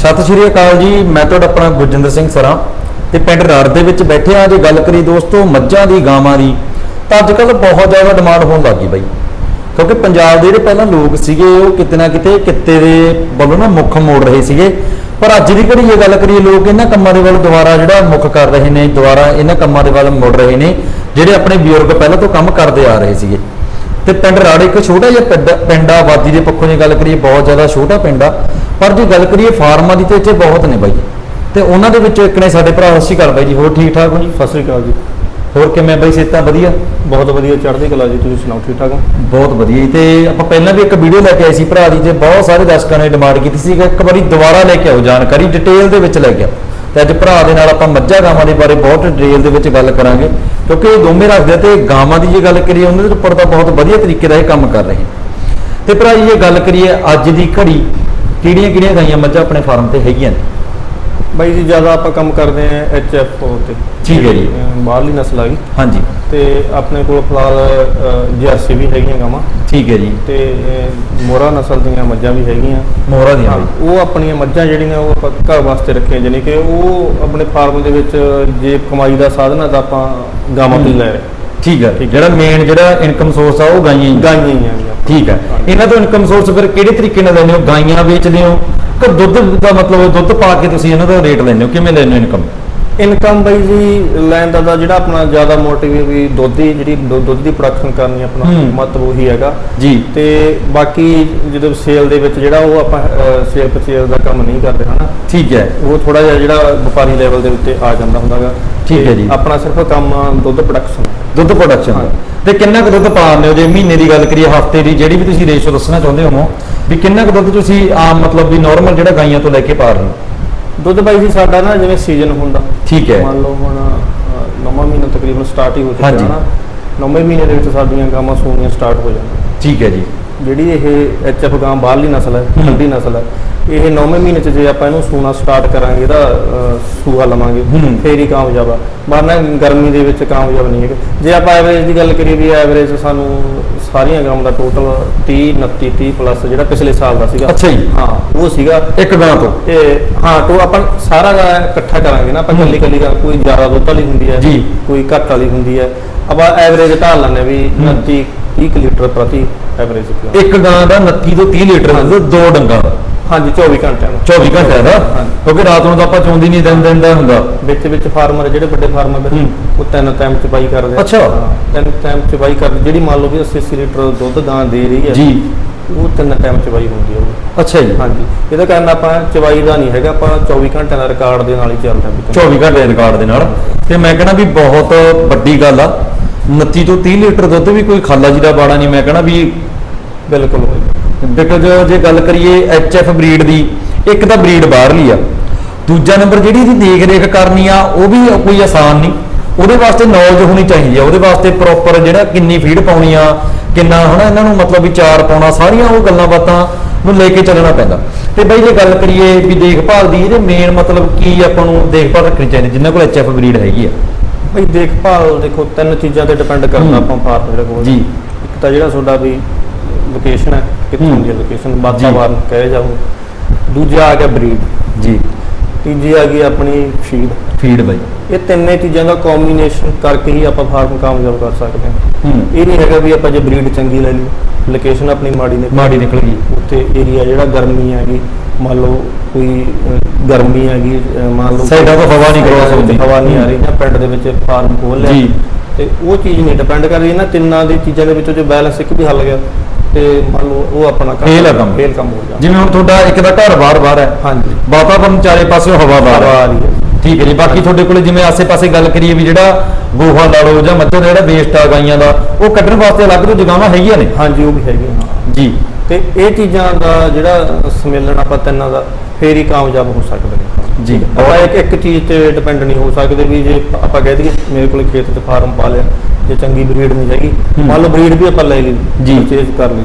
ਸਤਿ ਸ਼੍ਰੀ ਅਕਾਲ ਜੀ, ਮੈਂ ਤੁਹਾਡਾ ਆਪਣਾ ਗੁਰਜਿੰਦਰ ਸਿੰਘ ਸਰਾਂ ਤੇ ਪਿੰਡ ਰੜ ਦੇ ਵਿੱਚ ਬੈਠੇ ਆ ਜੇ ਗੱਲ ਕਰੀ ਦੋਸਤੋ ਮੱਝਾਂ ਦੀ, ਗਾਵਾਂ ਦੀ, ਤਾਂ ਅੱਜ ਕੱਲ ਬਹੁਤ ਜ਼ਿਆਦਾ ਡਿਮਾਂਡ ਹੋਣ ਲੱਗੀ ਬਾਈ। ਕਿਉਂਕਿ ਪੰਜਾਬ ਦੇ ਜਿਹੜੇ ਪਹਿਲਾਂ ਲੋਕ ਸੀਗੇ, ਉਹ ਕਿਤੇ ਨਾ ਕਿਤੇ ਕਿੱਤੇ ਦੇ ਵੱਲੋਂ ਨਾ ਮੁੱਖ ਮੋੜ ਰਹੇ ਸੀਗੇ। ਪਰ ਅੱਜ ਦੀ ਘੜੀ ਇਹ ਗੱਲ ਕਰੀਏ ਲੋਕ ਇਹਨਾਂ ਕੰਮਾਂ ਦੇ ਵੱਲ ਦੁਬਾਰਾ ਜਿਹੜਾ ਮੁੱਖ ਕਰ ਰਹੇ ਨੇ, ਦੁਬਾਰਾ ਇਹਨਾਂ ਕੰਮਾਂ ਦੇ ਵੱਲ ਮੁੜ ਰਹੇ ਨੇ, ਜਿਹੜੇ ਆਪਣੇ ਬਜ਼ੁਰਗ ਪਹਿਲਾਂ ਤੋਂ ਕੰਮ ਕਰਦੇ ਆ ਰਹੇ ਸੀਗੇ। ਤੇ ਪਿੰਡ ਰਾੜੇ ਇੱਕ ਛੋਟਾ ਜਿਹਾ ਪਿੰਡ ਪਿੰਡ ਆ ਆਬਾਦੀ ਦੇ ਪੱਖੋਂ ਜੇ ਗੱਲ ਕਰੀਏ ਬਹੁਤ ਜ਼ਿਆਦਾ ਛੋਟਾ ਪਿੰਡ ਆ। ਪਰ ਜੇ ਗੱਲ ਕਰੀਏ ਫਾਰਮਾਂ ਦੀ ਤੇ ਇੱਥੇ ਬਹੁਤ ਨੇ ਬਾਈ। ਤੇ ਉਹਨਾਂ ਦੇ ਵਿੱਚੋਂ ਇੱਕ ਨੇ ਸਾਡੇ ਭਰਾ ਸਤਿ ਸ਼੍ਰੀ ਬਾਈ ਜੀ ਹੋਰ ਠੀਕ ਠਾਕ ਹੋ ਜੀ? ਸਤਿ ਸ੍ਰੀ ਅਕਾਲ ਜੀ। ਹੋਰ ਕਿਵੇਂ ਬਾਈ ਸਿਹਤਾਂ ਵਧੀਆ? ਬਹੁਤ ਵਧੀਆ ਚੜ੍ਹਦੀ ਕਲਾ ਜੀ ਤੁਸੀਂ ਸੁਣਾਓ ਠੀਕ ਠਾਕ ਹੋ ਬਹੁਤ ਵਧੀਆ ਜੀ। ਤੇ ਆਪਾਂ ਪਹਿਲਾਂ ਵੀ ਇੱਕ ਵੀਡੀਓ ਲੈ ਕੇ ਆਏ ਸੀ ਭਰਾ ਦੀ ਤੇ ਬਹੁਤ ਸਾਰੇ ਦਰਸ਼ਕਾਂ ਨੇ ਡਿਮਾਂਡ ਕੀਤੀ ਸੀ ਕਿ ਇੱਕ ਵਾਰੀ ਦੁਬਾਰਾ ਲੈ ਕੇ ਆਓ ਜਾਣਕਾਰੀ ਡਿਟੇਲ ਦੇ ਵਿੱਚ ਲੈ ਕੇ ਆਓ। ਤੇ ਅੱਜ ਭਰਾ ਦੇ ਨਾਲ ਆਪਾਂ ਮੱਝਾਂ ਗਾਵਾਂ ਦੇ ਬਾਰੇ ਬਹੁਤ ਡਿਟੇਲ ਦੇ ਵਿੱਚ ਗੱਲ ਕਰਾਂਗੇ ਕਿਉਂਕਿ ਇਹ ਦੋਵੇਂ ਰੱਖਦੇ ਆ ਤੇ ਗਾਵਾਂ ਦੀ ਜੇ ਗੱਲ ਕਰੀਏ ਉਹਨਾਂ ਦੇ ਉੱਪਰ ਤਾਂ ਬਹੁਤ ਵਧੀਆ ਤਰੀਕੇ ਦਾ ਇਹ ਕੰਮ ਕਰ ਰਹੇ ਨੇ। ਤੇ ਭਰਾ ਜੀ ਇਹ ਗੱਲ ਕਰੀਏ ਅੱਜ ਦੀ ਘੜੀ ਕਿਹੜੀਆਂ ਕਿਹੜੀਆਂ ਗਾਈਆਂ ਮੱਝਾਂ ਆਪਣੇ ਫਾਰਮ ਤੇ ਹੈਗੀਆਂ ਨੇ? ਬਾਈ ਜੀ ਜ਼ਿਆਦਾ ਆਪਾਂ ਕੰਮ ਕਰਦੇ ਆਂ ਐਚ ਐਫ ਤੇ। ਠੀਕ ਹੈ ਜੀ। ਬਾਹਰਲੀ ਨਸਲ ਆ ਗਈ। ਹਾਂਜੀ। ਤੇ ਆਪਣੇ ਕੋਲ ਫਿਲਹਾਲ ਜਰਸੀ ਵੀ ਹੈਗੀਆਂ ਗਾਵਾਂ। ਠੀਕ ਹੈ ਜੀ। ਤੇ ਅਹ ਮੋਹਰਾ ਨਸਲ ਦੀਆਂ ਮੱਝਾਂ ਵੀ ਹੈਗੀਆਂ। ਮੋਹਰਾ ਦੀਆਂ ਹਾਂ, ਬਾਈ ਉਹ ਆਪਣੀਆਂ ਮੱਝਾਂ ਜਿਹੜੀਆਂ ਉਹ ਆਪਾਂ ਘਰ ਵਾਸਤੇ ਰੱਖੀਆਂ ਜਾਨੀ ਕਿ ਉਹ ਆਪਣੇ ਫਾਰਮ ਦੇ ਵਿੱਚ ਜੇ ਕਮਾਈ ਦਾ ਸਾਧਨ ਆ ਤਾਂ ਆਪਾਂ ਗਾਵਾਂ ਤੋਂ ਹੀ ਲੈ ਰਹੇ। ਠੀਕ ਹੈ। ਜਿਹੜਾ ਮੇਨ ਜਿਹੜਾ ਇਨਕਮ ਸੋਰਸ ਆ ਉਹ ਗਾਈਆਂ ਹੀ ਆ। ਗਾਈਆਂ ਹੀ ਆਗੀਆਂ ਠੀਕ ਹੈ। ਇਹਨਾਂ ਤੋਂ ਇਨਕਮ ਸੋਰਸ ਫਿਰ ਕਿਹੜੇ ਤਰੀਕੇ ਨਾਲ ਲੈਂਦੇ ਹੋ? ਗਾਈਆਂ ਵੇਚਦੇ ਹੋ? ਕਿ ਦੁੱਧ ਦਾ ਮਤਲਬ ਦੁੱਧ ਪਾ ਕੇ ਤੁਸੀਂ ਇਹਨਾਂ ਦਾ ਰੇਟ ਲੈਂਦੇ ਹੋ? ਕਿਵੇਂ ਲੈਂਦੇ ਹੋ ਇਨਕਮ ਇਨਕਮ ਬਾਈ ਜੀ ਲੈਣ ਦਾ ਤਾਂ ਜਿਹੜਾ ਆਪਣਾ ਜ਼ਿਆਦਾ ਮੋਟਿਵ ਵੀ ਦੁੱਧ ਦੀ ਜਿਹੜੀ ਦੁ- ਦੁੱਧ ਦੀ ਪ੍ਰੋਡਕਸ਼ਨ ਕਰਨੀ ਆਪਣਾ ਹੂੰ। ਮਤਲਬ ਉਹੀ ਹੈਗਾ। ਜੀ। ਤੇ ਬਾਕੀ ਜਦੋਂ ਸੇਲ ਦੇ ਵਿੱਚ ਜਿਹੜਾ ਉਹ ਆਪਾਂ ਸੇਲ ਪਰਚੇਲ ਦਾ ਕੰਮ ਨਹੀਂ ਕਰਦੇ ਹਨਾ? ਠੀਕ ਹੈ। ਉਹ ਥੋੜਾ ਜਿਹਾ ਜਿਹੜਾ ਵਪਾਰੀ ਲੈਵਲ ਦੇ ਉੱਤੇ ਆ ਜਾਂਦਾ ਹੁੰਦਾਗਾ ਠੀਕ ਹੈ ਜੀ। ਆਪਣਾ ਸਿਰਫ ਕੰਮ ਦੁੱਧ ਪ੍ਰੋਡਕਸ਼ਨ ਦੁੱਧ ਪ੍ਰੋਡਕਸ਼ਨ ਦਾ। ਤੇ ਕਿੰਨਾ ਕੁ ਦੁੱਧ ਪਾਉਂਦੇ ਹੋ? ਜੇ ਮਹੀਨੇ ਦੀ ਗੱਲ ਕਰੀਏ ਹਫ਼ਤੇ ਦੀ ਜਿਹੜੀ ਵੀ ਤੁਸੀਂ ਰੇਸ਼ੋ ਦੱਸਣਾ ਚਾਹੁੰਦੇ ਹੋ ਵੀ ਕਿੰਨਾ ਕੁ ਦੁੱਧ ਤੁਸੀਂ ਆਮ ਮਤਲਬ ਵੀ ਨਾਰਮਲ ਜਿਹੜਾ ਗਾਈਆਂ ਤੋਂ ਲੈ ਕੇ ਪਾ ਰਹੇ ਹੋ? ਦੁੱਧ ਬਾਈ ਜੀ ਸਾਡਾ ਨਾ ਜਿਵੇਂ ਸੀਜ਼ਨ ਹੁੰਦਾ ਠੀਕ ਹੈ ਮੰਨ ਲਓ ਹੁਣ ਨੌਵਾਂ ਮਹੀਨਾ ਤਕਰੀਬਨ ਸਟਾਰਟ ਹੀ ਹੋ ਚੁੱਕਾ ਹਾਂਜੀ। ਹੈ ਨਾ ਨੌਵੇਂ ਮਹੀਨੇ ਦੇ ਵਿੱਚ ਸਾਡੀਆਂ ਗਾਵਾਂ ਸੂਣੀਆਂ ਸਟਾਰਟ ਹੋ ਜਾਂਦੀਆਂ ਠੀਕ ਹੈ ਜੀ ਜਿਹੜੀ ਇਹ ਐਚ ਐਫ ਗਾਂ ਬਾਹਰਲੀ ਨਸਲ ਹੈ ਹੂੰ। ਠੰਡੀ ਨਸਲ ਹੈ ਇਹ ਨੌਵੇਂ ਮਹੀਨੇ ਚ ਜੇ ਆਪਾਂ ਇਹਨੂੰ ਸੂਣਾ ਸਟਾਰਟ ਕਰਾਂਗੇ ਇਹਦਾ ਸੂਆ ਲਵਾਂਗੇ ਹੂੰ। ਫੇਰ ਹੀ ਕਾਮਯਾਬ ਆ ਵਰਨਾ ਗਰਮੀ ਦੇ ਵਿੱਚ ਕਾਮਯਾਬ ਨਹੀਂ ਹੈਗੇ ਜੇ ਆਪਾਂ ਐਵਰੇਜ ਦੀ ਗੱਲ ਕਰੀਏ ਵੀ ਐਵਰੇਜ ਸਾਨੂੰ ਸਾਰੀਆਂ ਗਾਵਾਂ ਦਾ ਟੋਟਲ 30 29 30 ਪਲੱਸ ਜਿਹੜਾ ਪਿਛਲੇ ਸਾਲ ਦਾ ਸੀਗਾ। ਅੱਛਾ ਜੀ। ਹਾਂ ਉਹ ਸੀਗਾ। ਇੱਕ ਗਾਂ ਤੋਂ। ਇਹ ਹਾਂ ਟੋ ਆਪਾਂ ਸਾਰਾ ਇਕੱਠਾ ਕਰਾਂਗੇ ਨਾ। ਆਪਾਂ। ਕੱਲੀ ਕੱਲੀ ਗੱਲ ਕੋਈ ਜ਼ਿਆਦਾ ਦੁੱਧ ਵਾਲੀ ਹੁੰਦੀ ਹੈ ਜੀ। ਕੋਈ ਘੱਟ ਵਾਲੀ ਹੁੰਦੀ ਹੈ। ਆਪਾਂ ਐਵਰੇਜ ਢਾਲ ਲੈਂਦੇ ਵੀ ਹੂੰ। 29 30 ਲੀਟਰ ਪ੍ਰਤੀ ਐਵਰੇਜ ਇੱਕ ਗਾਂ ਦਾ 29 ਤੋਂ 30 ਲੀਟਰ ਦੋ ਡੰਗਾਂ ਦਾ। ਹਾਂਜੀ 24 ਘੰਟਿਆਂ ਦਾ। 24 ਘੰਟਿਆਂ ਦਾ? ਹਾਂਜੀ। ਕਿਉਂਕਿ ਰਾਤ ਨੂੰ ਤਾਂ ਆਪਾਂ ਚੋਂਦੀ ਨਹੀਂ ਦਿਨ ਦਿਨ ਦਾ ਹੁੰਦਾ। ਵਿੱਚ ਵਿੱਚ ਫਾਰਮਰ ਜਿਹੜੇ ਵੱਡੇ ਫਾਰਮਰ। ਉਹ ਤਿੰਨ ਟਾਈਮ ਚ ਬਾਈ ਕਰਦੇ ਆ। ਅੱਛਾ। ਤਿੰਨ ਟਾਈਮ ਚ ਬਾਈ ਕਰਦੇ। ਜਿਹੜੀ ਮੰਨ ਲਓ ਵੀ 80 80 ਲੀਟਰ ਦੁੱਧ ਗਾਂ ਦੇ ਰਹੀ ਹੈ ਜੀ। ਉਹ ਤਿੰਨ ਟਾਈਮ ਚ ਬਾਈ ਹੁੰਦੀ ਹੈ। ਉਹ। ਅੱਛਾ ਜੀ। ਹਾਂਜੀ। ਇਹਦਾ ਕਾਰਨ ਆਪਾਂ ਚਵਾਈ ਦਾ ਨਹੀਂ ਹੈਗਾ। ਆਪਾਂ 24 ਘੰਟਿਆਂ ਦਾ ਰਿਕਾਰਡ ਦੇ ਨਾਲ ਹੀ ਚੱਲਦਾ ਵੀ 24 ਘੰਟੇ ਦੇ ਰਿਕਾਰਡ ਦੇ ਨਾਲ। ਤੇ ਮੈਂ ਕਹਿੰਦਾ ਵੀ ਬਹੁਤ ਵੱਡੀ ਗੱਲ ਆ। 29 ਤੋਂ 30 ਲੀਟਰ ਦੁੱਧ ਵੀ ਕੋਈ ਖਾਲਾ ਜੀ ਦਾ ਬਾੜਾ ਨਹੀਂ। ਮੈਂ ਕਹਿੰਦਾ ਵੀ ਬਿਲਕੁਲ। ਬਿਕਾਜ਼ ਜੇ ਗੱਲ ਕਰੀਏ ਐਫ ਬਰੀਡ ਦੀ ਇੱਕ ਤਾਂ ਬਰੀਡ ਬਾਹਰਲੀ ਆ। ਦੂਜਾ ਨੰਬਰ ਜਿਹੜੀ ਇਹਦੀ ਦੇਖ ਰੇਖ ਕਰਨੀ ਆ ਉਹ ਵੀ ਕੋਈ ਆਸਾਨ ਨਹੀਂ। ਉਹਦੇ ਵਾਸਤੇ ਨੌਲੇਜ ਹੋਣੀ ਚਾਹੀਦੀ ਆ। ਉਹਦੇ ਵਾਸਤੇ ਪ੍ਰੋਪਰ ਜਿਹੜਾ ਕਿੰਨੀ ਫੀਡ ਪਾਉਣੀ ਆ ਕਿੰਨਾ ਹਨਾ ਇਹਨਾਂ ਨੂੰ ਮਤਲਬ ਵੀ ਚਾਰ ਪਾਉਣਾ ਸਾਰੀਆਂ ਉਹ ਗੱਲਾਂ ਬਾਤਾਂ ਨੂੰ ਲੈ ਕੇ ਚੱਲਣਾ ਪੈਂਦਾ। ਤੇ ਬਈ ਜੇ ਗੱਲ ਕਰੀਏ ਵੀ ਦੇਖਭਾਲ ਦੀ ਇਹਦੇ ਮੇਨ ਮਤਲਬ ਕੀ ਆਪਾਂ ਨੂੰ ਦੇਖਭਾਲ ਰੱਖਣੀ ਚਾਹੀਦੀ ਜਿੰਨਾਂ ਕੋਲ ਐਫ ਬਰੀਡ ਹੈਗੀ ਆ। ਬਈ ਦੇਖਭਾਲ ਦੇਖੋ ਤਿੰਨ ਚੀਜ਼ਾਂ ਤੇ ਡਿਪੈਂਡ। ਕਰਦਾ ਆਪਾਂ ਫਾਰਮ ਜਿਹੜਾ ਕੋਲ। ਜੀ। ਇੱਕ ਤਾਂ ਜਿਹੜਾ ਤੁਹਾਡਾ ਵੀ ਲੋਕੇਸ਼ਨ ਹੈ ਕਿੱਥੋਂ ਹੂੰ। ਦੀ ਲੋਕੇਸ਼ਨ ਵਾਤਾਵਰਨ ਕਹੇ ਜਾਓ ਦੂਜਾ ਆ ਗਿਆ ਬਰੀਡ ਜੀ। ਤੀਜੀ ਆ ਗਈ ਆਪਣੀ ਫੀਡ ਫੀਡ ਬਾਈ। ਇਹ ਤਿੰਨੇ ਚੀਜ਼ਾਂ ਦਾ ਕੰਬੀਨੇਸ਼ਨ ਕਰਕੇ ਹੀ ਆਪਾਂ ਫਾਰਮ ਕਾਮਯਾਬ ਕਰ ਸਕਦੇ ਹਾਂ। ਇਹ ਨਹੀਂ ਹੈਗਾ ਵੀ ਆਪਾਂ ਜੇ ਬਰੀਡ ਚੰਗੀ ਲੈ ਲਈ। ਲੋਕੇਸ਼ਨ ਆਪਣੀ ਮਾੜੀ ਨੇ ਮਾੜੀ ਨਿਕਲ ਗਈ। ਉੱਥੇ ਏਰੀਆ ਜਿਹੜਾ ਗਰਮੀ ਹੈਗੀ ਮੰਨ ਲਓ ਕੋਈ ਗਰਮੀ ਹੈਗੀ ਮੰਨ ਲਓ ਸਾਈਡਾਂ ਤੋਂ ਹਵਾ ਨਹੀਂ ਕਰਵਾ ਸਕਦੀ। ਹਵਾ ਨਹੀਂ ਆ ਰਹੀ ਜਾਂ ਪਿੰਡ ਦੇ ਵਿੱਚ ਫਾਰਮ ਖੋਲ ਲਿਆ। ਤੇ ਉਹ ਚੀਜ਼ ਨਹੀਂ ਡਿਪੈਂਡ ਕਰਦੀ ਇਹਨਾਂ ਤਿੰਨਾਂ ਦੀ ਚੀਜ਼ਾਂ ਦੇ ਵਿੱਚੋਂ ਜੇ ਬੈਲੈਂਸ ਇੱਕ ਵੀ ਹੱਲ ਗਿਆ ਤੇ ਮੰਨ ਲਓ ਉਹ ਆਪਣਾ Fail ਆ ਕੰਮ। ਫੇਲ ਕੰਮ ਹੋ ਜਾਂਦਾ। ਜਿਵੇਂ ਹੁਣ ਤੁਹਾਡਾ ਇੱਕ ਦਾ ਘਰ ਬਾਹਰ-ਬਾਹਰ ਹੈ। ਹਾਂਜੀ। ਵਾਤਾਵਰਨ ਚਾਰੇ ਪਾਸੇ ਹਵਾ ਬਾਹਰ ਹਵਾ ਹੈ ਆ ਰਹੀ ਹੈ। ਠੀਕ ਹੈ ਜੀ। ਬਾਕੀ ਤੁਹਾਡੇ ਕੋਲ ਜਿਵੇਂ ਆਸੇ-ਪਾਸੇ ਗੱਲ ਕਰੀਏ ਵੀ ਜਿਹੜਾ ਗੋਹਾ ਲਾ ਲਓ ਜਾਂ ਮੱਝਾਂ ਦਾ ਜਿਹੜਾ ਵੇਸਟ ਆ ਗਾਈਆਂ ਦਾ ਉਹ ਕੱਢਣ ਵਾਸਤੇ ਅਲੱਗ ਤੋਂ ਜਗਾਵਾਂ ਹੈਗੀਆਂ ਨੇ? ਹਾਂਜੀ ਉਹ ਵੀ ਹੈਗੇ ਹਾਂ ਜੀ। ਤੇ ਇਹ ਚੀਜ਼ਾਂ ਦਾ ਜਿਹੜਾ ਸਮੇਲਨ ਆਪਾਂ ਤਿੰਨਾਂ ਦਾ ਫੇਰ ਹੀ ਕਾਮਯਾਬ ਹੋ ਸਕਦੇ ਨੇ। ਜੀ। ਆਪਾਂ ਇੱਕ ਇੱਕ ਚੀਜ਼ ਤੇ ਡਿਪੈਂਡ ਨਹੀਂ ਹੋ ਸਕਦੇ ਵੀ ਜੇ ਆਪਾਂ ਕਹਿ ਦਈਏ ਮੇਰੇ ਕੋਲ ਖੇਤ 'ਚ ਫਾਰਮ ਪਾ ਲਿਆ ਜੇ ਚੰਗੀ ਬਰੀਡ ਨਹੀਂ ਹੈਗੀ। ਮੰਨ ਲਓ ਬਰੀਡ ਵੀ ਆਪਾਂ ਲੈ ਲਈ ਜੀ। ਪਰਚੇਜ਼ ਕਰ ਲਈ।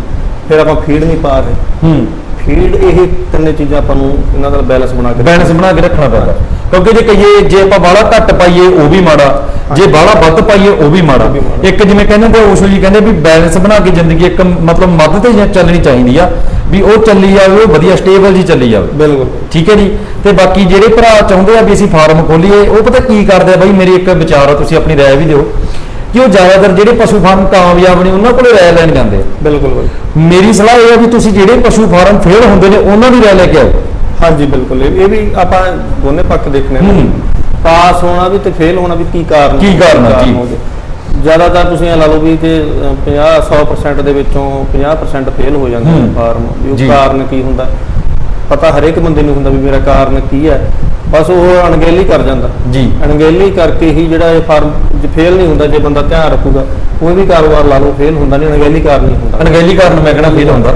ਫਿਰ ਆਪਾਂ ਫੀਡ ਨਹੀਂ ਪਾ ਰਹੇ। ਹੂੰ। ਫੀਡ ਇਹ ਤਿੰਨੇ ਚੀਜ਼ਾਂ ਆਪਾਂ ਨੂੰ ਇਹਨਾਂ ਦਾ ਬੈਲੈਂਸ ਬਣਾ ਕੇ ਬੈਲੈਂਸ ਬਣਾ ਕੇ ਰੱਖਣਾ ਪੈਂਦਾ। ਕਿਉਂਕਿ ਜੇ ਕਹੀਏ ਜੇ ਆਪਾਂ ਬਾਹਲਾ ਘੱਟ ਪਾਈਏ ਉਹ ਵੀ ਮਾੜਾ। ਜੇ ਬਾਹਲਾ ਵੱਧ ਪਾਈਏ ਉਹ ਵੀ ਮਾੜਾ। ਇੱਕ ਜਿਵੇਂ ਕਹਿੰਦੇ ਤੇ ਉਸ ਜੀ ਕਹਿੰਦੇ ਵੀ ਬੈਲੈਂਸ ਬਣਾ ਕੇ ਜ਼ਿੰਦਗੀ ਇੱਕ ਮਤਲਬ ਮੱਧ ਤੇ ਚੱਲਣੀ ਚਾਹੀਦੀ ਆ। ਵੀ ਉਹ ਚੱਲੀ ਜਾਵੇ ਉਹ ਵਧੀਆ ਸਟੇਬਲ ਜੀ ਚੱਲੀ ਜਾਵੇ। ਬਿਲਕੁਲ। ਠੀਕ ਹੈ ਜੀ? ਤੇ ਬਾਕੀ ਜਿਹੜੇ ਭਰਾ ਚਾਹੁੰਦੇ ਆ ਵੀ ਅਸੀਂ ਫਾਰਮ ਖੋਲੀਏ ਉਹ ਪਤਾ ਕੀ ਕਰਦੇ ਆ? ਬਾਈ ਮੇਰੀ ਇੱਕ ਵਿਚਾਰ ਆ ਤੁਸੀਂ ਆਪਣੀ ਰਾਏ ਵੀ ਦਿਓ। ਕਿ ਉਹ ਜ਼ਿਆਦਾਤਰ ਜਿਹੜੇ ਪਸ਼ੂ ਫਾਰਮ ਕਾਮਯਾਬ ਨੇ ਉਹਨਾਂ ਕੋਲੇ ਰਾਏ ਲੈਣ ਜਾਂਦੇ ਬਿਲਕੁਲ ਬਾਈ ਮੇਰੀ ਸਲਾਹ ਇਹ ਹੈ ਵੀ ਤੁਸੀਂ ਜਿਹੜੇ ਪਸ਼ੂ ਫਾਰਮ ਫੇਲ ਹੁੰਦੇ ਨੇ ਉਹਨਾਂ ਦੀ ਰਾਏ ਲੈ ਕੇ ਆਓ। ਹਾਂਜੀ ਬਿਲਕੁਲ। ਇਹ ਵੀ ਆਪਾਂ ਦੋਨੇ ਪੱਖ ਦੇਖਣੇ ਨੇ। ਪਾਸ ਹੋਣਾ ਵੀ ਤੇ ਫੇਲ ਹੋਣਾ ਵੀ ਕੀ ਕਾਰਨ ਕੀ ਕਾਰਨ ਜੀ। ਜ਼ਿਆਦਾਤਰ ਤੁਸੀਂ ਇਹ ਲਾ ਲਓ ਵੀ ਕਿ ਅ, 50 100% ਦੇ ਵਿੱਚੋਂ 50% ਫੇਲ ਹੋ ਜਾਂਦੇ ਨੇ। ਫਾਰਮ। ਵੀ ਉਹ। ਕਾਰਨ ਕੀ ਹੁੰਦਾ? ਪਤਾ ਹਰੇਕ ਬੰਦੇ ਨੂੰ ਹੁੰਦਾ ਵੀ ਮੇਰਾ ਕਾਰਨ ਕੀ ਹੈ? ਬਸ ਉਹ ਅਣਗਹਿਲੀ ਕਰ ਜਾਂਦਾ ਜੀ ਅਣਗਹਿਲੀ ਕਰਕੇ ਹੀ ਜਿਹੜਾ ਇਹ ਫਾਰਮ ਫੇਲ ਨਹੀਂ ਹੁੰਦਾ ਜੇ ਬੰਦਾ ਧਿਆਨ ਰੱਖੂਗਾ ਕੋਈ ਵੀ ਕਾਰੋਬਾਰ ਲਾ ਲਓ ਫੇਲ ਹੁੰਦਾ ਨਹੀਂ ਅਣਗਹਿਲੀ ਕਾਰਨ ਨਹੀਂ ਹੁੰਦਾ ਅਣਗਹਿਲੀ ਕਾਰਨ ਮੈਂ ਕਹਿਣਾ ਫੇਲ ਹੁੰਦਾ।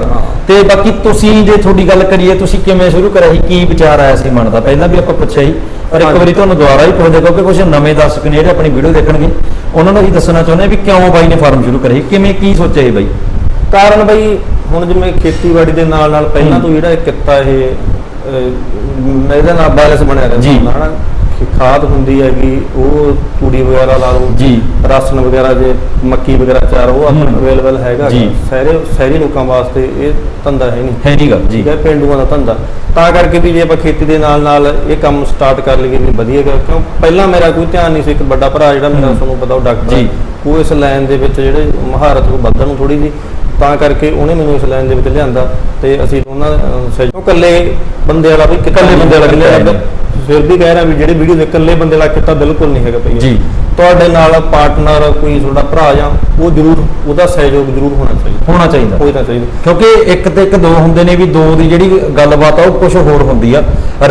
ਤੇ ਬਾਕੀ ਤੁਸੀਂ ਜੇ ਤੁਹਾਡੀ ਗੱਲ ਕਰੀਏ ਤੁਸੀਂ ਕਿਵੇਂ ਸ਼ੁਰੂ ਕਰਿਆ ਸੀ ਕੀ ਵਿਚਾਰ ਆਇਆ ਸੀ ਮਨ ਦਾ ਪਹਿਲਾਂ ਵੀ ਆਪਾਂ ਪੁੱਛਿਆ ਸੀ ਪਰ ਇੱਕ। ਵਾਰੀ ਤੁਹਾਨੂੰ ਦੁਬਾਰਾ ਹੀ ਪੁੱਛਦੇ ਕਿਉਂਕਿ ਕੁਝ ਨਵੇਂ ਦਰਸ਼ਕ ਨੇ ਜਿਹੜੇ ਆਪਣੀ ਵੀਡੀਓ ਦੇਖਣਗੇ ਉਹਨਾਂ ਨੂੰ ਅਸੀਂ ਦੱਸਣਾ ਚਾਹੁੰਦੇ ਵੀ ਕਿਉਂ ਬਾਈ ਨੇ ਫਾਰਮ ਸ਼ੁਰੂ ਕਰਿਆ ਕਿਵੇਂ ਕੀ ਸੋਚਿਆ ਸੀ ਬਾਈ ਕਾਰਨ ਬਈ ਹੁਣ ਜਿਵੇਂ ਖੇਤੀਬਾੜੀ ਦੇ ਨਾਲ ਨਾਲ ਪਹਿਲਾਂ। ਤੋਂ ਜਿਹੜਾ ਇਹ ਕਿੱਤਾ ਇਹ ਇਹਦੇ ਨਾਲ ਬੈਲੈਂਸ ਬਣਿਆ ਰਹਿੰਦਾ ਜੀ। ਹਨਾ ਕਿ ਖਾਦ ਹੁੰਦੀ ਹੈਗੀ ਉਹ ਤੂੜੀ ਵਗੈਰਾ ਲਾ ਲਓ ਜੀ। ਰਾਸ਼ਨ ਵਗੈਰਾ ਜੇ ਮੱਕੀ ਵਗੈਰਾ ਚਾਰ ਉਹ ਆਪਣੇ। ਅਵੇਲੇਬਲ ਹੈਗਾ ਜੀ। ਸ਼ਹਿਰੀ ਸ਼ਹਿਰੀ ਲੋਕਾਂ ਵਾਸਤੇ ਇਹ ਧੰਦਾ ਹੈ ਨਹੀਂ ਹੈ ਨਹੀਂ ਗੱਲ ਜੀ ਠੀਕ ਹੈ ਪਿੰਡੂਆਂ ਦਾ ਧੰਦਾ ਤਾਂ ਕਰਕੇ ਵੀ ਜੇ ਆਪਾਂ ਖੇਤੀ ਦੇ ਨਾਲ ਨਾਲ ਇਹ ਕੰਮ ਸਟਾਰਟ ਕਰ ਲਈਏ ਵੀ ਵਧੀਆ ਗਾ ਕਿਉਂ ਪਹਿਲਾਂ ਮੇਰਾ ਕੋਈ ਧਿਆਨ ਨਹੀਂ ਸੀ ਇੱਕ ਵੱਡਾ ਭਰਾ ਜਿਹੜਾ ਮੇਰਾ ਹੂੰ। ਤੁਹਾਨੂੰ ਪਤਾ ਉਹ ਡਾਕਟਰ ਹੈ ਜੀ। ਉਹ ਇਸ ਲਾਈਨ ਦੇ ਵਿੱਚ ਜਿਹੜੇ ਮਹਾਰਤ ਕੋ ਵੱਧਣ ਨੂੰ ਥੋੜੀ ਜੀ ਤਾਂ ਕਰਕੇ ਉਹਨੇ ਮੈਨੂੰ ਇਸ ਲਾਈਨ ਦੇ ਵਿੱਚ ਲਿਆਂਦਾ ਤੇ ਅਸੀਂ ਉਹਨਾਂ ਸਹਿਯੋਗ ਇਕੱਲੇ ਬੰਦੇ ਵਾਲਾ ਵੀ ਇਕੱਲੇ ਬੰਦੇ ਵਾਲਾ ਵਾਲਾ ਫਿਰ ਵੀ ਕਹਿ ਰਿਹਾ ਵੀ ਜਿਹੜੇ ਵੀਡੀਓ ਦੇ ਇਕੱਲੇ ਬੰਦੇ ਵਾਲਾ ਕਿੱਤਾ ਬਿਲਕੁਲ ਨਹੀਂ ਹੈਗਾ ਭਈ ਜੀ। ਤੁਹਾਡੇ ਨਾਲ ਪਾਰਟਨਰ ਕੋਈ ਤੁਹਾਡਾ ਭਰਾ ਜਾਂ ਉਹ ਜ਼ਰੂਰ ਉਹਦਾ ਸਹਿਯੋਗ ਜ਼ਰੂਰ ਹੋਣਾ ਚਾਹੀਦਾ। ਹੋਣਾ ਚਾਹੀਦਾ। ਤਾਂ ਚਾਹੀਦਾ। ਕਿਉਂਕਿ ਇੱਕ ਤੇ ਇੱਕ ਦੋ ਹੁੰਦੇ ਨੇ ਵੀ ਦੋ ਦੀ ਜਿਹੜੀ ਗੱਲਬਾਤ ਆ ਉਹ ਕੁਝ ਹੋਰ ਹੁੰਦੀ ਆ।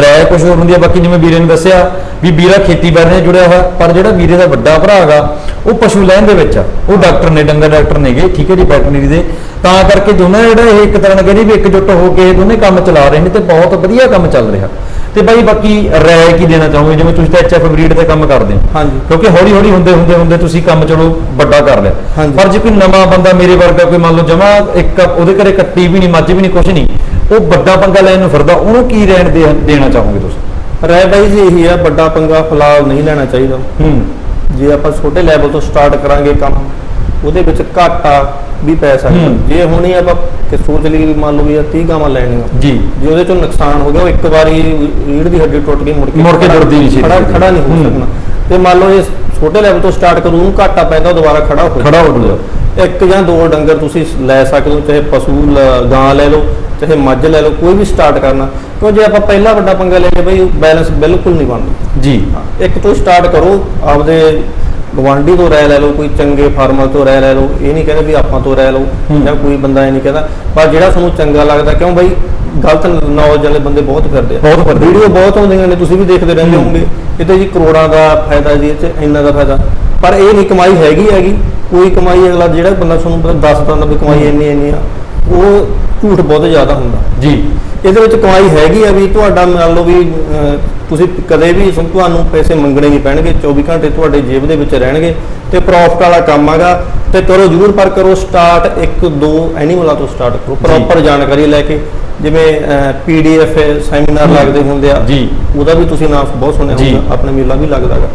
ਰਾਏ ਕੁਝ ਹੋਰ ਹੁੰਦੀ ਆ। ਬਾਕੀ ਜਿਵੇਂ ਵੀਰੇ ਨੇ ਦੱਸਿਆ ਵੀ ਵੀਰਾ ਖੇਤੀਬਾੜੀ ਨਾਲ ਜੁੜਿਆ ਹੋਇਆ ਪਰ ਜਿਹੜਾ ਵੀਰੇ ਦਾ ਵੱਡਾ ਭਰਾ ਹੈਗਾ ਉਹ ਪਸ਼ੂ ਲੈਣ ਦੇ ਵਿੱਚ ਆ। ਉਹ ਡਾਕਟਰ ਨੇ ਡੰਗਰ ਡਾਕਟਰ ਨੇਗੇ ਠੀਕ ਹੈ ਜੀ ਵੈਟਰਨਰੀ ਦੇ। ਤਾਂ ਕਰਕੇ ਦੋਨਾਂ ਜਿਹੜਾ ਇਹ ਇੱਕ ਤਰ੍ਹਾਂ ਨਾਲ ਕਹਿੰਦੇ ਵੀ ਇਕਜੁੱਟ ਹੋ ਕੇ ਦੋਨੇ ਕੰਮ ਚਲਾ ਰਹੇ ਨੇ ਤੇ ਬਹੁਤ ਵਧੀਆ ਕੰਮ ਚੱਲ ਰਿਹਾ। ਤੇ ਬਾਈ ਬਾਕੀ ਰਾਏ ਕੀ ਦੇਣਾ ਚਾਹੋਗੇ? ਜਿਵੇਂ ਤੁਸੀਂ ਤਾਂ ਐਚਐਫ ਬਰੀਡ ਤੇ ਕੰਮ ਕਰਦੇ ਹੋ। ਹਾਂਜੀ। ਕਿਉਂਕਿ ਹੌਲੀ ਹੌਲੀ ਹੁੰਦੇ ਹੁੰਦੇ ਹੁੰਦੇ ਤੁਸੀਂ ਕੰਮ ਚਲੋ ਵੱਡਾ ਕਰ ਲਿਆ। ਪਰ ਜੇ ਕੋਈ ਨਵਾਂ ਬੰਦਾ ਮੇਰੇ ਵਰਗਾ ਕੋਈ ਮੰਨ ਲਓ ਜਮਾ ਇੱਕ ਉਹਦੇ ਘਰੇ ਕੱਟੀ ਵੀ ਨਹੀਂ ਮੱਝ ਵੀ ਨਹੀਂ ਕੁਝ ਨਹੀਂ ਉਹ ਵੱਡਾ ਪੰਗਾ ਲੈਣ ਨੂੰ ਫਿਰਦਾ ਉਹਨੂੰ ਕੀ ਰਹਿਣ ਦੇਣਾ ਚਾਹੋਗੇ ਤੁਸੀਂ? ਰਾਏ ਬਾਈ ਜੀ ਇਹੀ ਹੈ ਵੱਡਾ ਪੰਗਾ ਫਿਲਹਾਲ ਨਹੀਂ ਲੈਣਾ ਚਾਹੀਦਾ। ਹੂੰ। ਜੇ ਆਪਾਂ ਛੋਟੇ ਲੈਵਲ ਤੋਂ ਸਟਾਰਟ ਕਰਾਂਗੇ ਕੰਮ ਉਹਦੇ ਵਿੱਚ ਘਾਟਾ ਵੀ ਪੈ ਸਕਦਾ। ਜੇ ਹੁਣੀ ਆਪਾਂ ਕਿ ਸੋਚ ਲਈਏ ਵੀ ਮੰਨ ਲਓ ਵੀ ਇਹ 30 ਗਾਵਾਂ ਲੈਣੀਆਂ ਜੀ ਜੇ ਉਹਦੇ ਚੋਂ ਨੁਕਸਾਨ ਹੋ ਗਿਆ ਉਹ ਇੱਕ ਵਾਰੀ ਰੀੜ ਦੀ ਹੱਡੀ ਟੁੱਟ ਗਈ ਮੁੜ ਕੇ ਮੁੜ ਕੇ ਖੜਾ- ਜੁੜਦੀ ਨਹੀਂ ਛੇਤੀ ਖੜਾ। ਖੜਾ ਨਹੀਂ ਹੋ ਹੂੰ। ਸਕਣਾ ਤੇ ਮੰਨ ਲਓ ਇਹ ਛੋਟੇ ਲੈਵਲ ਤੋਂ ਸਟਾਰਟ ਕਰੂ ਉਹਨੂੰ ਘਾਟਾ ਪੈਂਦਾ ਉਹ ਦੁਬਾਰਾ ਖੜਾ ਹੋ ਖੜਾ ਹੋ ਜਾਊਗਾ। ਇੱਕ ਜਾਂ ਦੋ ਡੰਗਰ ਤੁਸੀਂ ਲੈ ਸਕਦੇ ਹੋ ਚਾਹੇ ਪਸ਼ੂ ਲ- ਗਾਂ ਲੈ ਲਓ ਚਾਹੇ ਮੱਝ ਲੈ ਲਓ ਕੋਈ ਵੀ ਸਟਾਰਟ ਕਰਨਾ। ਕਿਉਂ ਜੇ ਆਪਾਂ ਪਹਿਲਾ ਵੱਡਾ ਪੰਗਾ ਲੈ ਲਈਏ ਬਈ ਬੈਲੈਂਸ ਬਿਲਕੁਲ ਨਹੀਂ ਬਣਦਾ। ਜੀ। ਇੱਕ ਤੋਂ ਸਟਾਰਟ ਕਰੋ ਆਪਦੇ ਗਵਾਂਢੀ ਤੋਂ ਰਾਇ ਲੈ ਲਓ ਕੋਈ ਚੰਗੇ ਫਾਰਮਰ ਤੋਂ ਰਾਇ ਲੈ ਲਓ ਇਹ ਨਹੀਂ ਕਹਿੰਦੇ ਵੀ ਆਪਾਂ ਤੋਂ ਰਾਇ ਲਓ ਹੂੰ। ਜਾਂ ਕੋਈ ਬੰਦਾ ਇਹ ਨਹੀਂ ਕਹਿੰਦਾ। ਪਰ ਜਿਹੜਾ ਤੁਹਾਨੂੰ ਚੰਗਾ ਲੱਗਦਾ ਕਿਉਂ ਬਈ ਗਲਤ ਨੌਲੇਜ ਵਾਲੇ ਬੰਦੇ ਬਹੁਤ ਫਿਰਦੇ ਆ। ਬਹੁਤ ਫਿਰਦੇ ਆ। ਵੀਡੀਓ ਬਹੁਤ ਆਉਂਦੀਆਂ ਨੇ ਤੁਸੀਂ ਵੀ ਦੇਖਦੇ ਰਹਿੰਦੇ ਹੂੰ। ਹੋਵੋਗੇ ਕਿਤੇ ਜੀ ਕਰੋੜਾਂ ਦਾ ਫਾਇਦਾ ਜੀ ਇਹ 'ਚ ਇੰਨਾ ਦਾ ਫਾਇਦਾ। ਪਰ ਇਹ ਨਹੀਂ ਕਮਾਈ ਹੈਗੀ ਹੈਗੀ ਕੋਈ ਕਮਾਈ ਅਗਲਾ ਜਿਹੜਾ ਬੰਦਾ ਤੁਹਾਨੂੰ ਪਤਾ ਦੱਸਦਾ ਹੁੰਦਾ ਵੀ ਕਮਾਈ ਇੰਨੀ ਇੰਨੀ ਆ ਉਹ ਝੂਠ ਬਹੁਤ ਜ਼ਿਆਦਾ ਹੁੰਦਾ ਜੀ ਇਹਦੇ ਵਿੱਚ ਕਮਾਈ ਹੈਗੀ ਆ ਵੀ ਤੁਹਾਡਾ ਮੰਨ ਲਓ ਵੀ ਤੁਸੀਂ ਕਦੇ ਵੀ ਤੁਹਾਨੂੰ ਪੈਸੇ ਮੰਗਣੇ ਨਹੀਂ ਪੈਣਗੇ 24 ਘੰਟੇ ਤੁਹਾਡੇ ਜੇਬ ਦੇ ਵਿੱਚ ਰਹਿਣਗੇ ਤੇ ਪ੍ਰੋਫਿਟ ਵਾਲਾ ਕੰਮ ਹੈਗਾ ਤੇ ਕਰੋ ਜ਼ਰੂਰ ਪਰ ਕਰੋ ਸਟਾਰਟ ਇੱਕ ਦੋ ਐਨੀਮਲਾਂ ਤੋਂ ਸਟਾਰਟ ਕਰੋ ਪ੍ਰੋਪਰ ਜਾਣਕਾਰੀ ਲੈ ਕੇ ਜਿਵੇਂ ਪੀਡੀਐਫ ਸੈਮੀਨਾਰ। ਲੱਗਦੇ ਹੁੰਦੇ ਆ ਜੀ। ਉਹਦਾ ਵੀ ਤੁਸੀਂ ਨਾਮ ਬਹੁਤ ਸੁਣਿਆ। ਹੋਊਗਾ ਆਪਣੇ ਮੇਲਾ ਵੀ ਲੱਗਦਾ ਹੈਗਾ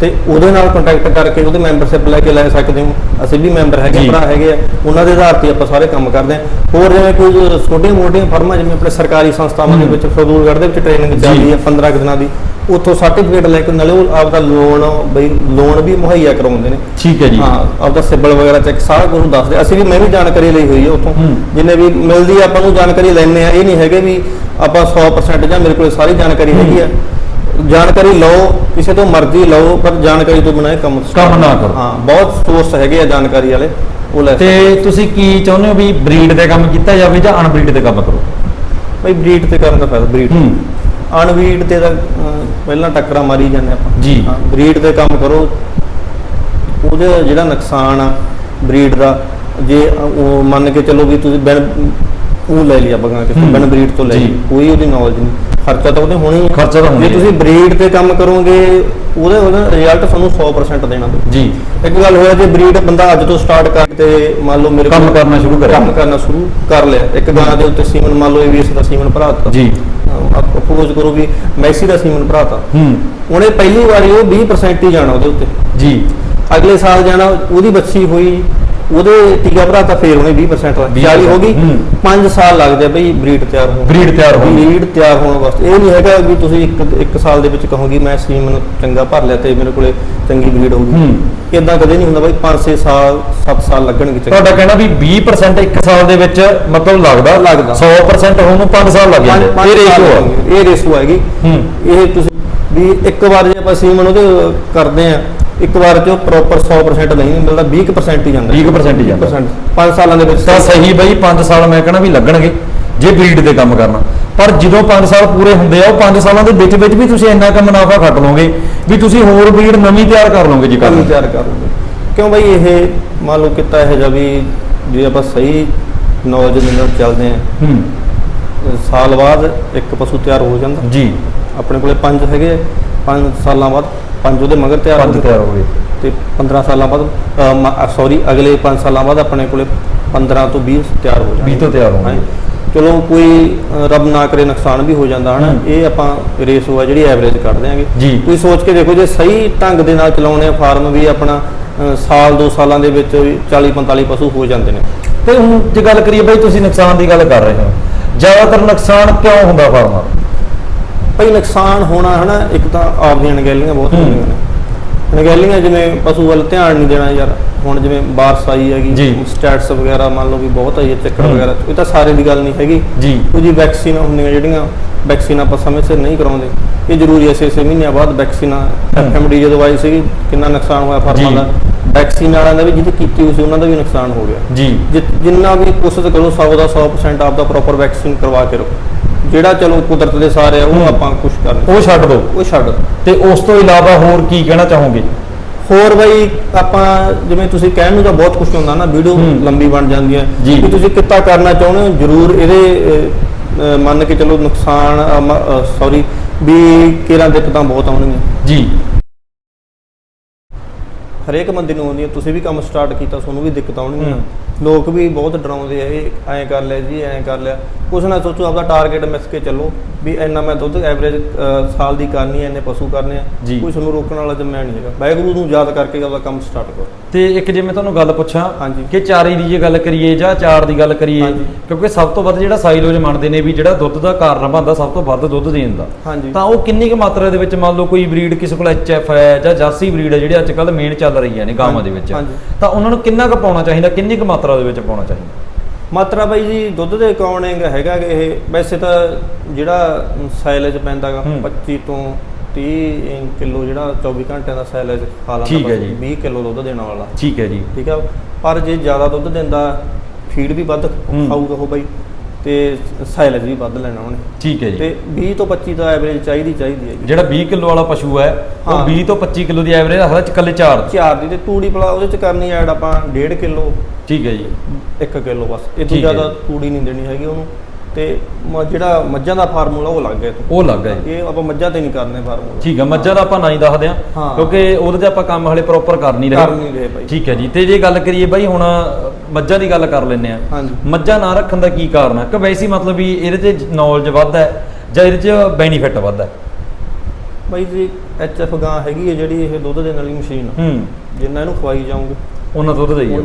ਤੇ ਉਹਦੇ ਨਾਲ ਕੰਟੈਕਟ ਕਰਕੇ ਉਹਦੇ ਮੈਂਬਰਸ਼ਿਪ ਲੈ ਕੇ ਲੈ ਸਕਦੇ ਹੋ। ਅਸੀਂ ਵੀ ਮੈਂਬਰ ਹੈਗੇ। ਭਰਾ ਹੈਗੇ ਆ। ਉਹਨਾਂ ਦੇ ਆਧਾਰ ਤੇ ਆਪਾਂ ਸਾਰੇ ਕੰਮ ਕਰਦੇ ਹਾਂ। ਹੋਰ ਜਿਵੇਂ ਕੋਈ ਛੋਟੀਆਂ ਮੋਟੀਆਂ ਫਰਮਾਂ ਜਿਵੇਂ ਆਪਣੇ ਸਰਕਾਰੀ ਸੰਸਥਾਵਾਂ ਦੇ। ਵਿੱਚ ਫਜ਼ੂਲਗੜ੍ਹ ਦੇ ਵਿੱਚ ਟ੍ਰੇਨਿੰਗ। ਚੱਲਦੀ ਹੈ 15 ਕੁ ਦਿਨਾਂ ਦੀ ਉੱਥੋਂ ਸਰਟੀਫਿਕੇਟ ਲੈ ਕੇ ਨਾਲੇ ਉਹ ਆਪਦਾ ਲੋਨ ਬਈ ਲੋਨ ਵੀ ਮੁਹੱਈਆ ਕਰਵਾਉਂਦੇ ਨੇ। ਠੀਕ ਹੈ ਜੀ। ਹਾਂ ਆਪਦਾ ਸਿਬਲ ਵਗੈਰਾ ਚੈੱਕ ਸਾਰਾ ਕੁਝ ਦੱਸਦੇ ਅਸੀਂ ਵੀ ਮੈਂ ਵੀ ਜਾਣਕਾਰੀ ਲਈ ਹੋਈ ਹੈ ਉੱਥੋਂ। ਜਿੰਨੇ ਵੀ ਮਿਲਦੀ ਆ ਆਪਾਂ ਨੂੰ ਜਾਣਕਾਰੀ ਲੈਣੇ ਆ। ਇਹ ਨਹੀਂ ਹੈਗੇ ਵੀ ਆਪਾਂ 100% ਜਾਂ ਮੇਰੇ ਕੋਲ ਸਾਰੀ ਜਾਣਕਾਰੀ ਹੈਗੀ ਆ। ਜਾਣਕਾਰੀ ਲਓ ਕਿਸੇ ਤੋਂ ਮਰਜ਼ੀ ਲਓ ਪਰ ਜਾਣਕਾਰੀ ਤੋਂ ਬਿਨਾਂ ਇਹ ਕੰਮ ਕੰਮ ਨਾ ਕਰੋ। ਹਾਂ ਬਹੁਤ ਸੋਰਸ ਹੈਗੇ ਆ ਜਾਣਕਾਰੀ ਵਾਲੇ ਉਹ ਲੈ ਤੇ ਤੁਸੀਂ ਕੀ ਚਾਹੁੰਦੇ ਹੋ ਵੀ ਬਰੀਡ ਤੇ ਕੰਮ ਕੀਤਾ ਜਾਵੇ ਜਾਂ ਅਨਬਰੀਡ ਤੇ ਕੰਮ ਕਰੋ? ਬਈ ਬਰੀਡ ਤੇ ਕਰਨ ਦਾ ਫਾਇਦਾ ਬਰੀਡ ਹੂੰ। ਅਨਬਰੀਡ ਤੇ ਤਾਂ ਅਹ, ਪਹਿਲਾਂ ਟੱਕਰਾਂ ਮਾਰੀ ਜਾਂਦੇ ਆਪਾਂ। ਜੀ। ਹਾਂ ਬਰੀਡ ਤੇ ਕੰਮ ਕਰੋ। ਉਹਦੇ ਜਿਹੜਾ ਨੁਕਸਾਨ ਆ ਬਰੀਡ ਦਾ ਜੇ ਉਹ ਮੰਨ ਕੇ ਚੱਲੋ ਵੀ ਤੁਸੀਂ ਬਿਨ ਉਹ ਲੈ ਆਪਾਂ ਕਿਸੇ ਹੂੰ। ਬਨ ਬਰੀਡ ਤੋਂ ਲੈ। ਲਈ। ਕੋਈ ਉਹਦੀ ਨੌਲੇਜ ਨਹੀਂ। ਖਰਚਾ ਤਾਂ ਉਹਦੇ ਹੋਣਾ ਹੀ ਹੈ। ਖਰਚਾ ਤਾਂ ਹੋਣਾ ਜੇ ਹੀ ਹੈ। ਤੁਸੀਂ ਬਰੀਡ ਤੇ ਕੰਮ ਕਰੋਗੇ ਉਹਦੇ ਉਹਦਾ ਰਿਜ਼ਲਟ ਤੁਹਾਨੂੰ 100% ਦੇਣਾ ਪਊ। ਜੀ। ਇੱਕ ਗੱਲ ਹੋਇਆ ਜੇ ਬਰੀਡ ਬੰਦਾ ਅੱਜ ਤੋਂ ਸਟਾਰਟ ਕਰ ਤੇ ਮੰਨ ਲਓ ਮੇਰੇ ਕੰਮ ਕੋਲ ਕਰਨਾ ਸ਼ੁਰੂ ਕਰਿਆ। ਕੰਮ ਕਰਨਾ ਸ਼ੁਰੂ ਕਰ ਲਿਆ। ਇੱਕ ਗਾਂ ਦੇ ਉੱਤੇ ਸੀਮਨ ਮੰਨ ਲਓ ਏਵੀਐਸ ਦਾ ਸੀਮਨ ਭਰਾਤਾ ਜੀ। ਆਪ ਅਪੋਜ਼ ਕਰੋ ਵੀ ਮੈਸੀ ਦਾ ਸੀਮਨ ਭਰਾਤਾ ਹੂੰ। ਉਹਨੇ ਪਹਿਲੀ ਵਾਰੀ ਉਹ 20% ਹੀ ਜਾਣਾ ਉਹਦੇ ਉੱਤੇ। ਜੀ। ਅਗਲੇ ਸਾਲ ਜਾਣਾ ਉਹਦੀ ਬੱਚੀ ਹੋਈ ਉਹਦੇ ਟੀਕਾ ਭਰਾਤਾ ਫੇਰ ਉਹਨੇ 20% ਲਾ 20% 40 ਹੋ ਗਈ। ਹੂੰ। 5 ਸਾਲ ਲੱਗਦੇ ਬਈ ਬਰੀਡ ਤਿਆਰ ਹੋਣ। ਬਰੀਡ ਤਿਆਰ ਹੋਣ। ਬਰੀਡ ਤਿਆਰ ਹੋਣ ਵਾਸਤੇ। ਇਹ ਨਹੀਂ ਹੈਗਾ ਵੀ ਤੁਸੀਂ ਇੱਕ ਇੱਕ ਸਾਲ ਦੇ ਵਿੱਚ ਕਹੋਗੇ ਮੈਂ ਸੀਮਨ ਚੰਗਾ ਭਰ ਲਿਆ ਤੇ ਮੇਰੇ ਕੋਲੇ ਚੰਗੀ ਬਰੀਡ ਹੋਊਗੀ। ਹੂੰ। ਇਦਾਂ ਕਦੇ ਨਹੀਂ ਹੁੰਦਾ ਬਾਈ 5-6 ਸਾਲ 7 ਸਾਲ ਲੱਗਣਗੇ ਤੁਹਾਡਾ ਕਹਿਣਾ ਵੀ 20% ਇੱਕ ਸਾਲ ਦੇ ਵਿੱਚ ਮਤਲਬ ਲੱਗਦਾ। ਲੱਗਦਾ। 100% ਹੋਣ ਨੂੰ 5 ਸਾਲ ਲੱਗ ਜਾਂਦੇ। ਇਹ ਰੇਸ਼ੋ ਲੱਗਣਗੇ। ਇਹ ਰੇਸ਼ੋ ਹੈਗੀ। ਹੂੰ। ਇਹ ਤੁਸੀਂ ਵੀ ਇੱਕ ਵਾਰ ਜੇ ਆਪਾਂ ਸੀਮਨ ਉਹਦੇ ਕਰਦੇ ਆ ਇੱਕ ਵਾਰ ਚ ਪ੍ਰੋਪਰ 100% ਨਹੀਂ ਮਿਲਦਾ 20% ਹੀ ਜਾਂਦਾ। 20% ਹੀ ਜਾਂਦਾ। 5 ਸਾਲਾਂ ਦੇ ਵਿੱਚ ਤਾਂ ਸਹੀ। ਬਈ 5 ਸਾਲ ਮੈਂ ਕਹਿਣਾ ਵੀ ਲੱਗਣਗੇ ਜੇ ਬਰੀਡ ਤੇ ਕੰਮ ਕਰਨਾ। ਪਰ ਜਦੋਂ 5 ਸਾਲ ਪੂਰੇ ਹੁੰਦੇ ਆ ਉਹ 5 ਸਾਲਾਂ ਦੇ ਵਿੱਚ ਵਿੱਚ ਵੀ ਤੁਸੀਂ ਇੰਨਾ ਕੁ ਮੁਨਾਫਾ ਖੱਟ ਲਓਗੇ ਵੀ ਤੁਸੀਂ ਹੋਰ ਬਰੀਡ ਨਵੀਂ ਤਿਆਰ ਕਰ ਲਓਗੇ ਜੀ ਕੰਮ। ਤਿਆਰ ਕਰ ਲਓਗੇ। ਕਿਉਂ ਬਾਈ ਇਹ ਮੰਨ ਲਓ ਕਿਤਾ ਇਹ ਜਿਹਾ ਵੀ ਜੇ ਆਪਾਂ ਸਹੀ ਨੌਲੇਜ ਦੇ ਨਾਲ ਚੱਲਦੇ ਆ। ਹੂੰ। ਸਾਲ ਬਾਅਦ ਇੱਕ ਪਸ਼ੂ ਤਿਆਰ ਹੋ ਜਾਂਦਾ। ਜੀ। ਆਪਣੇ ਕੋਲੇ ਪੰਜ ਹੈਗੇ ਪੰਜ ਸਾਲਾਂ ਬਾਅਦ ਪੰਜ ਉਹਦੇ ਮਗਰ ਤਿਆਰ ਹੋ ਪੰਜ ਗਏ। ਤਿਆਰ ਹੋ ਗਏ। ਤੇ 15 ਸਾਲਾਂ ਬਾਅਦ ਸੌਰੀ ਅਗਲੇ 5 ਸਾਲਾਂ ਬਾਅਦ ਆਪਣੇ ਕੋਲੇ 15 ਤੋਂ 20 ਤਿਆਰ ਹੋ ਜਾਣਗੇ। 20 ਤੋਂ ਤਿਆਰ ਹੋਣਗੇ। ਚਲੋ ਕੋਈ ਰੱਬ ਨਾ ਕਰੇ ਨੁਕਸਾਨ ਵੀ ਹੋ ਜਾਂਦਾ ਹਨਾ। ਇਹ ਆਪਾਂ ਰੇਸ਼ੋ ਆ ਜਿਹੜੀ ਐਵਰੇਜ ਕੱਢ ਦਿਆਂਗੇ। ਜੀ। ਤੁਸੀਂ ਸੋਚ ਕੇ ਦੇਖੋ ਜੇ ਸਹੀ ਢੰਗ ਦੇ ਨਾਲ ਚਲਾਉਣੇ ਆ ਫਾਰਮ ਵੀ ਆਪਣਾ ਸਾਲ ਦੋ ਸਾਲਾਂ ਦੇ ਵਿੱਚ 40 45 ਪਸ਼ੂ ਹੋ ਜਾਂਦੇ ਨੇ। ਤੇ ਹੁਣ ਜੇ ਗੱਲ ਕਰੀਏ ਬਈ ਤੁਸੀਂ ਨੁਕਸਾਨ ਦੀ ਗੱਲ ਕਰ ਰਹੇ ਹੋ ਜ਼ਿਆਦਾਤਰ ਨੁਕਸਾਨ ਕਿਉਂ ਹੁੰਦਾ ਫਾਰਮਾਂ ਦਾ ਭਈ ਨੁਕਸਾਨ ਹੋਣਾ ਹਨਾ ਇੱਕ ਤਾਂ ਆਪ ਦੀਆਂ ਅਣਗਹਿਲੀਆਂ ਬਹੁਤ। ਹੁੰਦੀਆਂ ਨੇ। ਅਣਗਹਿਲੀਆਂ ਜਿਵੇਂ ਪਸ਼ੂ ਵੱਲ ਧਿਆਨ ਨਹੀਂ ਦੇਣਾ ਯਾਰ ਹੁਣ ਜਿਵੇਂ ਬਾਰਸ ਆਈ ਹੈਗੀ ਜੀ। ਸਟੈਟਸ ਵਗੈਰਾ ਮੰਨ ਲਓ ਵੀ ਬਹੁਤ ਆਈ ਹੈ ਚੱਕਰ। ਵਗੈਰਾ ਇਹ ਤਾਂ ਸਾਰੇ ਦੀ ਗੱਲ ਨਹੀਂ ਹੈਗੀ। ਜੀ। ਕੁਝ ਵੈਕਸੀਨ ਹੁੰਦੀਆਂ ਜਿਹੜੀਆਂ ਵੈਕਸੀਨ ਆਪਾਂ ਸਮੇਂ ਸਿਰ ਨਹੀਂ ਕਰਾਉਂਦੇ। ਇਹ ਜ਼ਰੂਰੀ ਹੈ 6 ਮਹੀਨਿਆਂ ਬਾਅਦ ਵੈਕਸੀਨ ਐਫਐਮਡੀ ਜਦੋਂ ਆਈ ਸੀ ਕਿੰਨਾ ਨੁਕਸਾਨ ਹੋਇਆ ਫਾਰਮਾਂ ਜੀ। ਦਾ। ਵੈਕਸੀਨ ਵਾਲਿਆਂ ਦਾ ਵੀ ਜਿਹਦੀ ਕੀਤੀ ਹੋਈ ਸੀ ਉਹਨਾਂ ਦਾ ਵੀ ਨੁਕਸਾਨ ਹੋ ਗਿਆ। ਜੀ। ਜਿ- ਜਿੰਨਾ ਵੀ ਕੋਸ਼ਿਸ਼ ਕਰੋ 100 ਦਾ 100% ਆਪਦਾ ਪ੍ਰੋਪਰ ਵੈਕਸੀਨ ਕਰਵਾ ਕੇ ਰੱਖੋ। ਜਿਹੜਾ ਚਲੋ ਕੁਦਰਤ ਦੇ ਸਾਰੇ ਆ ਉਹ। ਆਪਾਂ ਕੁਝ ਕਰ ਉਹ ਛੱਡ ਦਿਓ ਉਹ ਛੱਡ ਤੇ ਉਸ ਤੋਂ ਇਲਾਵਾ ਹੋਰ ਕੀ ਕਹਿਣਾ ਚਾਹੋਗੇ ਹੋਰ ਬਈ ਆਪਾਂ ਜਿਵੇਂ ਤੁਸੀਂ ਕਹਿਣ ਨੂੰ ਤਾਂ ਬਹੁਤ ਕੁਝ ਹੁੰਦਾ ਨਾ ਵੀਡੀਓ ਹੂੰ। ਲੰਬੀ ਬਣ ਜਾਂਦੀ ਹੈ ਜੀ। ਵੀ ਤੁਸੀਂ ਕਿੱਤਾ ਕਰਨਾ ਚਾਹੁੰਦੇ ਹੋ ਜਰੂਰ ਇਹਦੇ ਅਹ, ਅਹ, ਮੰਨ ਕੇ ਚਲੋ ਨੁਕਸਾਨ ਸੌਰੀ ਵੀ ਕਿਹੜਾ ਦਿੱਕਤਾਂ ਬਹੁਤ ਆਉਣਗੀਆਂ ਜੀ ਹਰੇਕ ਬੰਦੇ ਨੂੰ ਆਉਂਦੀਆਂ ਤੁਸੀਂ ਵੀ ਕੰਮ ਸਟਾਰਟ ਕੀਤਾ ਤੁਹਾਨੂੰ ਵੀ ਦਿੱਕਤ ਆਉਣਗੀਆਂ ਹੂੰ। ਲੋਕ ਵੀ ਬਹੁਤ ਡਰਾਉਂਦੇ ਆ ਇਹ ਐਂ ਕਰ ਲਿਆ ਜੀ ਐਂ ਕਰ ਲਿਆ ਕੁਛ ਨਾ ਸੋਚੋ ਆਪਦਾ ਟਾਰਗੇਟ ਮਿਸ ਕੇ ਚੱਲੋ ਵੀ ਇੰਨਾ ਮੈਂ ਦੁੱਧ ਐਵਰੇਜ ਸਾਲ ਦੀ ਕਰਨੀ ਹੈ ਇੰਨੇ ਪਸ਼ੂ ਕਰਨੇ ਆ। ਕੋਈ ਤੁਹਾਨੂੰ ਰੋਕਣ ਵਾਲਾ ਜੰਮਿਆ ਨਹੀਂ ਹੈਗਾ ਵਾਹਿਗੁਰੂ ਨੂੰ ਯਾਦ ਕਰਕੇ ਆਪਦਾ ਕੰਮ ਸਟਾਰਟ ਕਰੋ ਤੇ ਇੱਕ ਜੇ ਮੈਂ ਤੁਹਾਨੂੰ ਗੱਲ ਪੁੱਛਾਂ ਹਾਂਜੀ। ਕਿ ਚਾਰੀ ਦੀ ਜੇ ਗੱਲ ਕਰੀਏ ਜਾਂ ਚਾਰ ਦੀ ਗੱਲ ਕਰੀਏ। ਕਿਉਂਕਿ ਸਭ ਤੋਂ ਵੱਧ ਜਿਹੜਾ ਸਾਈਲੋਜ ਮੰਨਦੇ ਨੇ ਵੀ ਜਿਹੜਾ ਦੁੱਧ ਦਾ ਕਾਰਨ ਬਣਦਾ ਸਭ ਤੋਂ ਵੱਧ ਦੁੱਧ ਦੇਣ ਦਾ ਹਾਂਜੀ ਤਾਂ ਉਹ ਕਿੰਨੀ ਕੁ ਮਾਤਰਾ ਦੇ ਵਿੱਚ ਮੰਨ ਲਓ ਕੋਈ ਬਰੀਡ ਕਿਸੇ ਕੋਲ ਐਚਐਫ ਹੈ ਜਾਂ ਜਾਰਸੀ ਬਰੀਡ ਹੈ ਜਿਹੜੇ ਅੱਜ ਕੱਲ ਮੇਨ ਚੱਲ ਰਹੀਆਂ ਨੇ ਗਾਵਾਂ ਦੇ ਵਿੱਚ। ਤਾਂ ਉਹਨਾਂ ਨੂੰ ਕਿੰਨਾ ਕੁ ਪਾਉਣਾ ਚਾਹੀਦਾ ਕਿੰਨੀ ਕੁ ਮਾਤਰਾ ਦੇ ਵਿੱਚ ਪਾਉਣਾ ਚਾਹੀਦਾ ਮਾਤਰਾ ਬਾਈ ਜੀ ਦੁੱਧ ਦੇ ਅਕੋਰਡਿੰਗ ਹੈਗਾ ਕਿ ਇਹ ਵੈਸੇ ਤਾਂ ਜਿਹੜਾ ਸਾਈਲੇਜ ਪੈਂਦਾਗਾ ਹੂੰ। 25 ਤੋਂ 30 ਕਿਲੋ ਜਿਹੜਾ 24 ਘੰਟਿਆਂ ਦਾ ਸਾਈਲੇਜ ਖਾ ਲੈਂਦਾ ਠੀਕ ਹੈ ਪਸ਼ੂ, ਜੀ। 20 ਕਿਲੋ ਦੁੱਧ ਦੇਣ ਵਾਲਾ ਠੀਕ ਹੈ ਜੀ ਠੀਕ ਆ ਪਰ ਜੇ ਜ਼ਿਆਦਾ ਦੁੱਧ ਦਿੰਦਾ ਫੀਡ ਵੀ ਵੱਧ। ਖਾਊਗਾ ਉਹ ਬਾਈ ਤੇ ਸਾਈਲੇਜ ਵੀ ਵੱਧ ਲੈਣਾ ਉਹਨੇ ਠੀਕ ਹੈ ਜੀ ਤੇ 20 ਤੋਂ 25 ਦਾ ਐਵਰੇਜ ਚਾਹੀਦੀ ਚਾਹੀਦੀ ਹੈ ਜੀ ਜਿਹੜਾ 20 ਕਿਲੋ ਵਾਲਾ ਪਸ਼ੂ ਹੈ ਉਹ ਹਾਂ। 20 ਤੋਂ 25 ਕਿਲੋ ਦੀ ਐਵਰੇਜ ਰੱਖਦਾ ਚ ਚਾਰ ਦੀ। ਚਾਰ ਦੀ ਤੇ ਤੂੜੀ ਪਲਾ ਉਹਦੇ ਚ ਕਰਨੀ ਐਡ ਆਪਾਂ 1.5 ਕਿਲੋ ਠੀਕ ਹੈ ਜੀ। 1 ਕਿਲੋ ਬਸ। ਇਹ ਤੋਂ ਠੀਕ ਹੈ। ਜ਼ਿਆਦਾ ਤੂੜੀ ਨਹੀਂ ਦੇਣੀ ਹੈਗੀ ਉਹਨੂੰ। ਤੇ ਮ- ਜਿਹੜਾ ਮੱਝਾਂ ਦਾ ਫਾਰਮੂਲਾ ਉਹ ਲੱਗ ਗਿਆ ਉਹ ਲੱਗ ਗਿਆ ਜੀ। ਇਹ ਆਪਾਂ ਮੱਝਾਂ ਤੇ ਨਹੀਂ ਕਰਨੇ ਫਾਰਮੂਲਾ। ਠੀਕ ਹੈ ਮੱਝਾਂ ਦਾ ਆਪਾਂ ਨਹੀਂ ਦੱਸਦੇ ਆ ਹਾਂ। ਕਿਉਂਕਿ ਉਹਦੇ ਤੇ ਆਪਾਂ ਕੰਮ ਹਲੇ ਪ੍ਰੋਪਰ ਕਰ ਨਹੀਂ ਕਰ ਰਹੇ ਨਹੀਂ ਰਹੇ ਬਾਈ। ਠੀਕ ਹੈ ਜੀ। ਤੇ ਜੇ ਗੱਲ ਕਰੀਏ ਬਾਈ ਹੁਣ ਅ, ਮੱਝਾਂ ਦੀ ਗੱਲ ਕਰ ਲੈਂਦੇ ਆ ਹਾਂਜੀ। ਮੱਝਾਂ ਨਾ ਰੱਖਣ ਦਾ ਕੀ ਕਾਰਨ ਹੈ? ਕਿ ਵੈਸੇ ਮਤਲਬ ਵੀ ਇਹਦੇ 'ਚ ਨੌਲੇਜ ਵੱਧ ਹੈ ਜਾਂ ਇਹਦੇ 'ਚ ਬੈਨੀਫਿਟ ਵੱਧ ਹੈ? ਬਾਈ ਜੀ ਐਚਐਫ ਗਾਂ ਹੈਗੀ ਹੈ ਜਿਹੜੀ ਇਹ ਦੁੱਧ ਦੇਣ ਵਾਲੀ ਮਸ਼ੀਨ। ਹੂੰ। ਜਿੰਨਾ ਇਹਨੂੰ ਖਵਾਈ ਜਾਓਗੇ ਉਹਨਾਂ ਦੁੱਧ ਦੇਈਏ ਉਹਨਾਂ